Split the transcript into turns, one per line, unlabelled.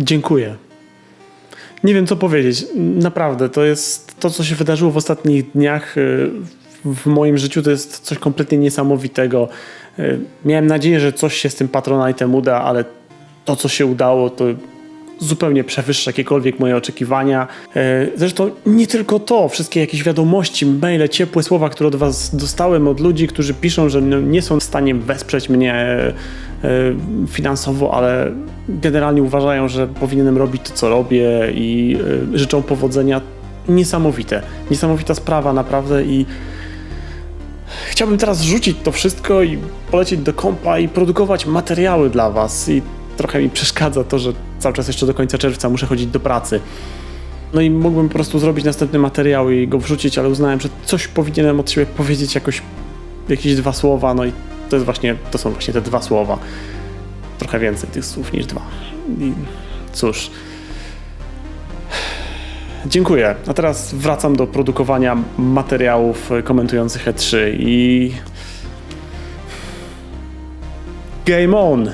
Dziękuję. Nie wiem, co powiedzieć. Naprawdę, to jest to, co się wydarzyło w ostatnich dniach y, w moim życiu, to jest coś kompletnie niesamowitego. Y, Miałem nadzieję, że coś się z tym Patronite'em uda, ale to, co się udało, to zupełnie przewyższa jakiekolwiek moje oczekiwania. E, Zresztą nie tylko to, wszystkie jakieś wiadomości, maile, ciepłe słowa, które od Was dostałem od ludzi, którzy piszą, że no nie są w stanie wesprzeć mnie e, e, finansowo, ale generalnie uważają, że powinienem robić to, co robię i życzą powodzenia. Niesamowite. Niesamowita sprawa naprawdę i chciałbym teraz rzucić to wszystko i polecieć do kompa i produkować materiały dla Was. I trochę mi przeszkadza to, że cały czas jeszcze do końca czerwca muszę chodzić do pracy. No i mógłbym po prostu zrobić następny materiał i go wrzucić, ale uznałem, że coś powinienem od siebie powiedzieć, jakoś jakieś dwa słowa, no i to jest właśnie, to są właśnie te dwa słowa. Trochę więcej tych słów niż dwa. I cóż. Dziękuję. A teraz wracam do produkowania materiałów komentujących E3 i. Game on!